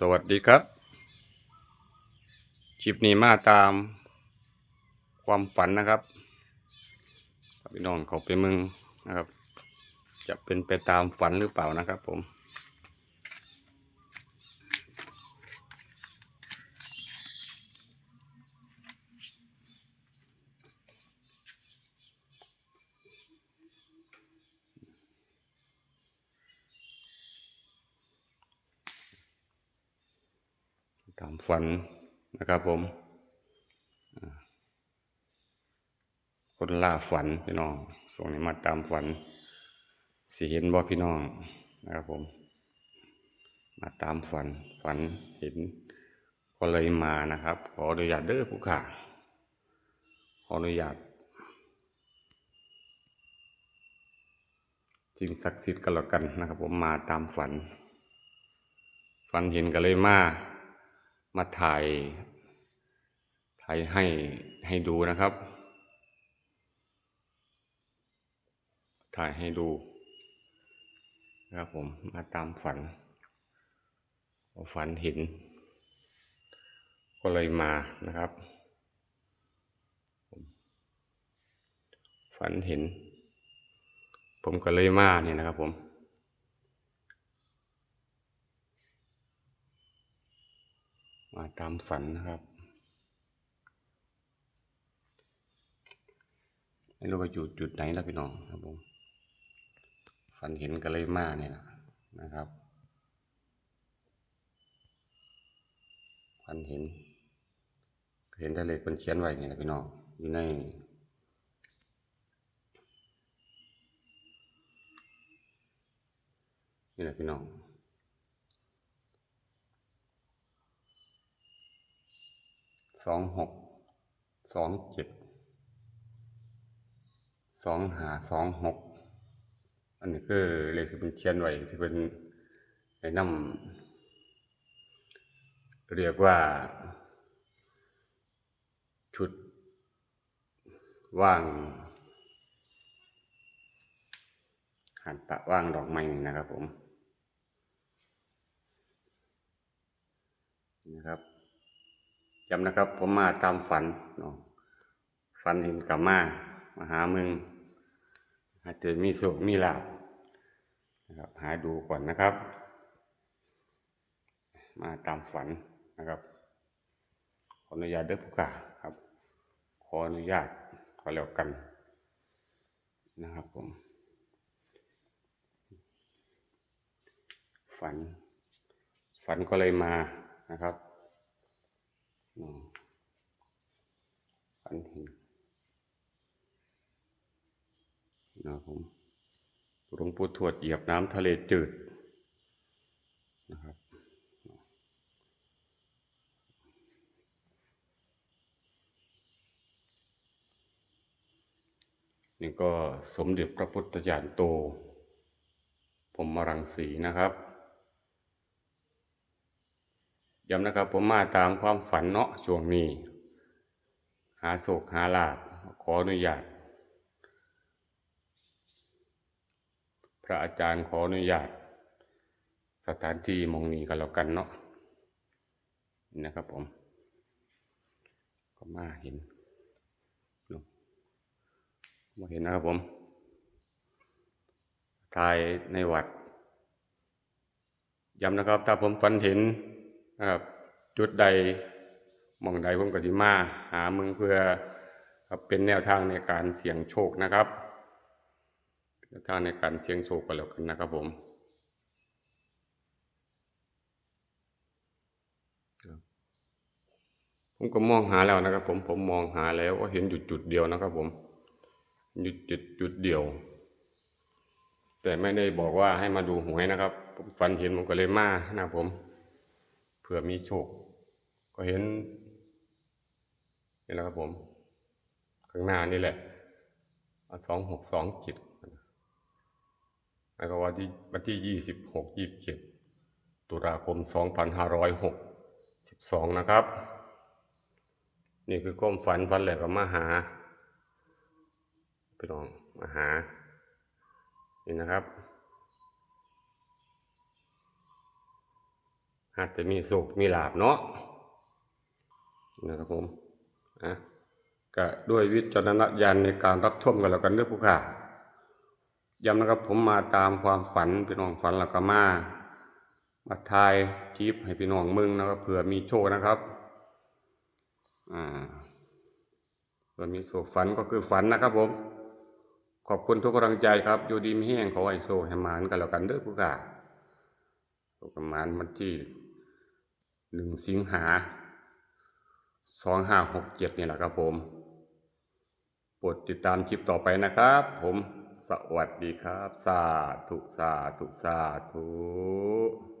สวัสดีครับชิปนี้มาตามความฝันนะครับพี่น้องเขาไปมึงนะครับ จะเป็นไปตามฝันหรือเปล่านะครับผม ตามฝันนะครับผม คนล่าฝันพี่น้องช่งนี้มาตามฝันสิเห็นบ่พี่น้องนะครับผม มาตามฝันฝันเห็นก็เลยมานะครับ ขออนุญาตเด้อผู้ข่าขออนุญาตสิ่งศักดิ์สิทธิ์กันแล้วกันนะครับ ผมมาตามฝัน ฝันเห็นก็เลยมา มาถ่าย ถ่ายให้ให้ดูนะครับ ถ่ายให้ดูนะครับผมมาตามฝันฝันเห็น ก็เลยมานะครับ ฝันเห็น ผมก็เลยมาเนี่ยนะครับผม มาตามฝันนะครับ ไม่รู้ว่าอยู่จุดไหนแล้วพี่น้องครับผมฝันเห็นก็เลยมาเนี่ยนะครับฝันเห็น เห็นได้เลขเป็นเขียนไว้เนี่ยนะพี่น้องอยู่ในนี่แหละพี่น้อง สองหกสองเจ็ดสองหาสองหกอันนี้คือเลขที่เป็นเขียนไว้ที่เป็นไอ้นำเรียกว่า ชุดว่างหันปะว่างดอกไม้นะครับผมนะครับ จำนะครับ ผมมาตามฝันเนาะฝันเห็นกับมามาหามึง อาจจะมีสุขมีลาบนะครับ หาดูก่อนนะครับ มาตามฝันนะครับ ขออนุญาตเด้อผู้กาครับ ขออนุญาตขอแล้วกันนะครับผม ฝัน ฝันก็เลยมานะครับ ฝันเห็นนะผมหลวงปู่ทวดเหยียบน้ำทะเลจืดนะครับนี่ก็สมเด็จพระพุทธญาณโตผมมรังสีนะครับ ย้ำนะครับผมมาตามความฝันเนาะช่วงนี้ หาโศกหาลาบขออนุญาต พระอาจารย์ขออนุญาต สถานที่มองนี้กันแล้วกันเนาะนะครับผม ก็มาเห็นมาเห็นนะครับผมทายในวัดย้ำนะครับ ถ้าผมฝันเห็น นะครับ จุดใดมองใดผมกสิมา หามึงเพื่อเป็นแนวทางในการเสี่ยงโชคนะครับแนวทางในการเสี่ยงโชคกันแล้วกันนะครับผมผมก็มองหาแล้วนะครับ ผมผมมองหาแล้วก็เห็นอยู่จุดเดียวนะครับ ผมอยู่จุดจุดเดียว แต่ไม่ได้บอกว่าให้มาดูหวยนะครับ ผมฝันเห็นผมก็เลยมานะครับผม เผื่อมีโชค ก็เห็นนี่แหละครับผม ข้างหน้านี่แหละสองหกสองจิตแล้วก็วันที่วันที่ยี่สิบหกยี่สิบเจ็ดตุลาคมสองพันห้าร้อยหกสิบสองนะครับ นี่คือความฝันฝันแหละก็มาหาพี่น้องมาหา นี่นะครับ อาจจะมีสุขมีลาบเนาะนะครับผมอะก็ด้วยวิจารณญาณในการรับชมกันแล้วกันเด้อผู้ค่ะย้ำนะครับผมมาตามความฝันพี่น้องฝันแล้วก็มามาทายคลิปให้พี่น้องมึงนะครับเผื่อมีโชคนะครับอ่าเผื่อมีโชคฝันก็คือฝันนะครับ ผม ขอบคุณทุกกำลังใจครับอยู่ดีมีแห้งขอให้โซให้มานกันแล้วกันเด้อผู้ค่ะโชคประมาณวันที่ หนึ่งสิงหาสองห้าหกเจ็ดนี่แหละครับผมโปรดติดตามคลิปต่อไปนะครับ ผมสวัสดีครับ สาธุ สาธุ สาธุ